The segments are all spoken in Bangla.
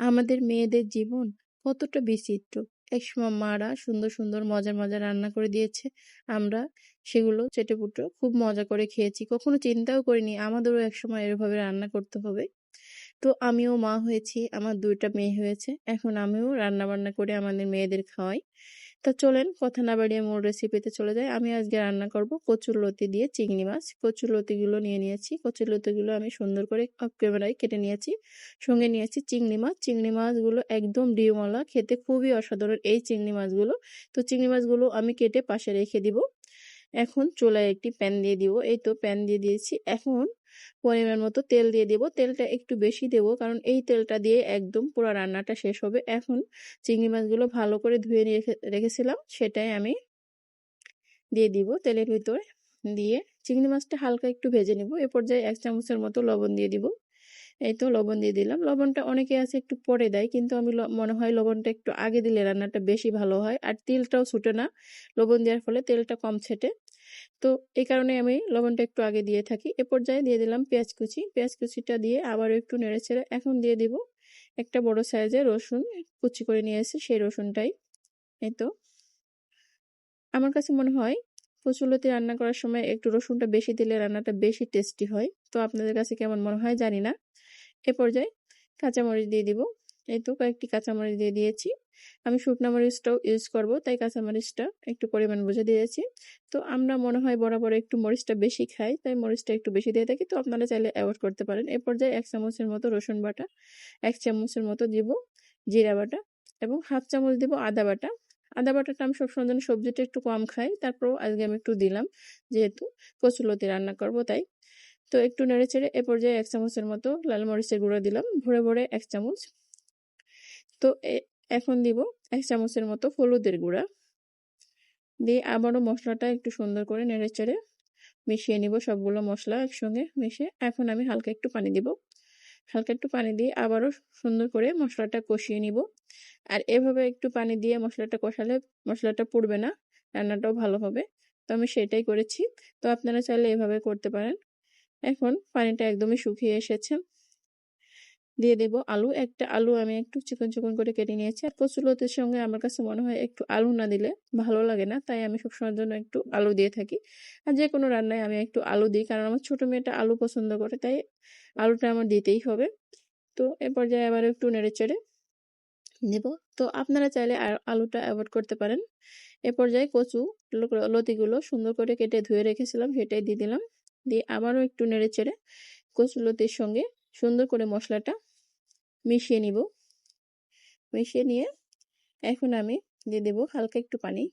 আমাদের মেয়েদের জীবন কতটা বিচিত্র। একসময় মারা সুন্দর সুন্দর, মজার মজার রান্না করে দিয়েছে। আমরা সেগুলো চেটেপুটো খুব মজা করে খেয়েছি। কখনো চিন্তাও করিনি আমাদেরও একসময় এরভাবে রান্না করতে হবে। তো আমিও মা হয়েছি, আমার দুইটা মেয়ে হয়েছে। এখন আমিও রান্না বান্না করে আমাদের মেয়েদের খাওয়াই। তা চলেন, কথা না বাড়িয়ে মূল রেসিপিতে চলে যায় আমি আজকে রান্না করব কচুর লতি দিয়ে চিংড়ি মাছ। কচুর লতিগুলো নিয়ে নিয়েছি। কচুর লতিগুলো আমি সুন্দর করে ক্যামেরায় কেটে নিয়েছি। সঙ্গে নিয়েছি চিংড়ি মাছ। চিংড়ি মাছগুলো একদম ডিমওয়ালা। খেতে খুবই অসাধারণ এই চিংড়ি মাছগুলো। তো চিংড়ি মাছগুলো আমি কেটে পাশে রেখে দিব। এখন চুলায় একটি প্যান দিয়ে দিব। এই তো প্যান দিয়ে দিয়েছি। এখন পরিমাণ মতো তেল দিয়ে দেব। তেলটা একটু বেশি দেব কারণ এই তেলটা দিয়ে একদম পুরো রান্নাটা শেষ হবে। এখন চিংড়ি মাছগুলো ভালো করে ধুয়ে রেখে রেখেছিলাম। সেটাই আমি দিয়ে দিব তেলের ভিতরে। দিয়ে চিংড়ি মাছটা হালকা একটু ভেজে নেব। এ পর্যায়ে এক চামচের মতো লবণ দিয়ে দিব। এই তো লবণ দিয়ে দিলাম। লবণটা অনেকে আছে একটু পরে দেয়, কিন্তু আমি মনে হয় লবণটা একটু আগে দিলে রান্নাটা বেশি ভালো হয়। আর তেলটাও ছুটে না। লবণ দেওয়ার ফলে তেলটা কম ছেটে। তো এই কারণে আমি লবণটা একটু আগে দিয়ে থাকি। এ পর্যায়ে দিয়ে দিলাম পেঁয়াজ কুচি। পেঁয়াজ কুচিটা দিয়ে আবারও একটু নেড়ে ছেড়ে এখন দিয়ে দিব একটা বড় সাইজের রসুন কুচি করে নিয়ে এসে সেই রসুনটাই। এই তো। আমার কাছে মনে হয় কচুলতি রান্না করার সময় একটু রসুনটা বেশি দিলে রান্নাটা বেশি টেস্টি হয়। তো আপনাদের কাছে কেমন মনে হয় জানি না। এ পর্যায়ে কাঁচামরিচ দিয়ে দিব। এই তো কয়েকটি কাঁচামরিচ দিয়ে দিয়েছি। আমি শুকনো মরিচটাও ইউজ করব, তাই কাঁচামরিচটা একটু পরিমাণ বুঝে দিয়েছি। তো আমরা মনে হয় বরাবর একটু মরিচটা বেশি খাই, তাই মরিচটা একটু বেশি দিয়ে থাকি। তো আপনারা চাইলে অ্যাভয়েড করতে পারেন। এ পর্যায়ে এক চামচের মতো রসুন বাটা, এক চামচের মতো দিব জিরা বাটা এবং হাফ চামচ দিব আদা বাটা। আদা বাটাটা আমি সবসময় জন্য সবজিটা একটু কম খাই, তারপরও আজকে আমি একটু দিলাম, যেহেতু কচুলতি রান্না করব, তাই তো একটু নেড়ে চেড়ে এ পর্যায়ে এক চামচের মতো লাল মরিচের গুঁড়ো দিলাম, ভরে ভরে এক চামচ। তো এখন দিব এক চামচের মতো হলুদের গুঁড়া। দিয়ে আবারও মশলাটা একটু সুন্দর করে নেড়ে চেড়ে মিশিয়ে নিব সবগুলো মশলা একসঙ্গে মিশিয়ে। এখন আমি হালকা একটু পানি দিব। হালকা একটু পানি দিয়ে আবারও সুন্দর করে মশলাটা কষিয়ে নিব। আর এভাবে একটু পানি দিয়ে মশলাটা কষালে মশলাটা পুড়বে না, রান্নাটাও ভালো হবে। তো আমি সেটাই করেছি। তো আপনারা চাইলে এভাবে করতে পারেন। এখন পানিটা একদমই শুকিয়ে এসেছে। দিয়ে দেব আলু। একটা আলু আমি একটু চিকন চিকন করে কেটে নিয়েছি। আর কচুলতির সঙ্গে আমার কাছে মনে হয় একটু আলু না দিলে ভালো লাগে না। তাই আমি সবসময়ের জন্য একটু আলু দিয়ে থাকি। আর যে কোনো রান্নায় আমি একটু আলু দিই, কারণ আমার ছোটো মেয়েটা আলু পছন্দ করে, তাই আলুটা আমার দিতেই হবে। তো এ পর্যায়ে আবার একটু নেড়ে চেড়ে নেব। তো আপনারা চাইলে আলুটা অ্যাভয়েড করতে পারেন। এ পর্যায়ে কচু লতিগুলো সুন্দর করে কেটে ধুয়ে রেখেছিলাম, সেটাই দিয়ে দিলাম। দিয়ে আবারও একটু নেড়ে চেড়ে কচু লতির সঙ্গে সুন্দর করে মশলাটা মিশিয়ে নিব। মিশিয়ে নিয়ে এখন আমি দিয়ে দেবো হালকা একটু পানি,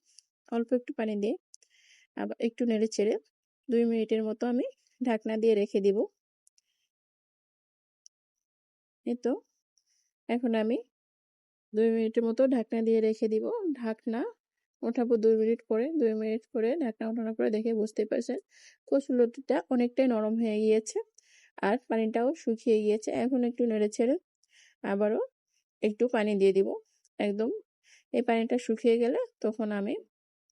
অল্প একটু পানি দিয়ে আবার একটু নেড়ে চেড়ে দুই মিনিটের মতো আমি ঢাকনা দিয়ে রেখে দিব। তো, এখন আমি দুই মিনিটের মতো ঢাকনা দিয়ে রেখে দিব। ঢাকনা ওঠাবো দুই মিনিট পরে, দুই মিনিট পরে ঢাকনা ওঠানোর পরে দেখে বুঝতে পারছেন কচুলতিটা অনেকটাই নরম হয়ে গিয়েছে আর পানিটাও শুকিয়ে গিয়েছে। এখন একটু নেড়ে ছেড়ে আবারও একটু পানি দিয়ে দিব। একদম এই পানিটা শুকিয়ে গেলে তখন আমি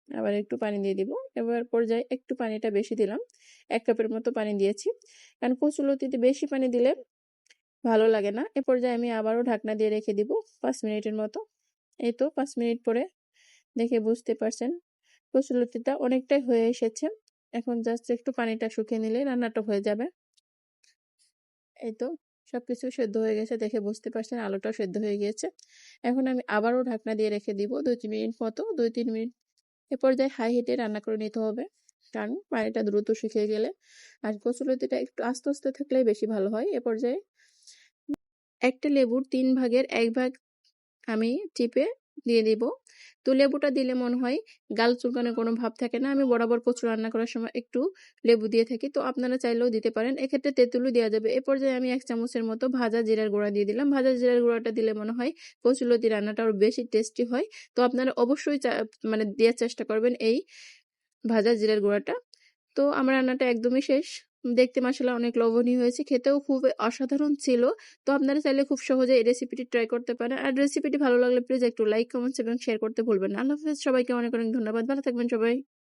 আবার একটু পানি দিয়ে দিব। এবার পর্যায়ে একটু পানিটা বেশি দিলাম, এক কাপের মতো পানি দিয়েছি। কারণ কচুলতিতে বেশি পানি দিলে ভালো লাগে না। এ পর্যায়ে আমি আবারও ঢাকনা দিয়ে রেখে দিব পাঁচ মিনিটের মতো। এই তো পাঁচ মিনিট পরে দেখে বুঝতে পারছেন। কচুলতিটা অনেকটাই হয়ে এসেছে। এখন জাস্ট একটু পানিটা শুকিয়ে নিলে রান্নাটা হয়ে যাবে। এই তো সবকিছু সেদ্ধ হয়ে গেছে দেখে বুঝতে পারছেন আলুটাও সেদ্ধ হয়ে গিয়েছে। এখন আমি আবারও ঢাকনা দিয়ে রেখে দিব দুই তিন মিনিট মতো দুই তিন মিনিট এ পর্যায়ে হাই হিটে রান্না করে নিতে হবে। কারণ পানিটা দ্রুত শুকিয়ে গেলে আর কচুলতিটা একটু আস্তে আস্তে থাকলেই বেশি ভালো হয়। এ পর্যায়ে একটা লেবুর তিন ভাগের এক ভাগ আমি চিপে দিয়ে দিব। তো লেবুটা দিলে মনে হয় গাল চুলকানোর কোনো ভাব থাকে না। আমি বরাবর কচু রান্না করার সময় একটু লেবু দিয়ে থাকি। তো আপনারা চাইলেও দিতে পারেন। এক্ষেত্রে তেঁতুলও দেওয়া যাবে। এ পর্যায়ে আমি এক চামচের মতো ভাজা জিরার গুঁড়া দিয়ে দিলাম। ভাজা জিরার গুঁড়াটা দিলে মনে হয় কচুলতি রান্নাটা আরও বেশি টেস্টি হয়। তো আপনারা অবশ্যই মানে দেওয়ার চেষ্টা করবেন এই ভাজা জিরার গুঁড়াটা। তো আমার রান্নাটা একদমই শেষ। দেখতে মাসালা অনেক লবণীয় হয়েছে। খেতেও খুব অসাধারণ ছিল। তো আপনারা চাইলে খুব সহজে এই রেসিপিটি ট্রাই করতে পারেন। আর রেসিপিটি ভালো লাগলে প্লিজ একটু লাইক কমেন্টস এবং শেয়ার করতে ভুলবেন না। আল্লাহ হাফেজ। সবাইকে অনেক অনেক ধন্যবাদ। ভালো থাকবেন সবাই।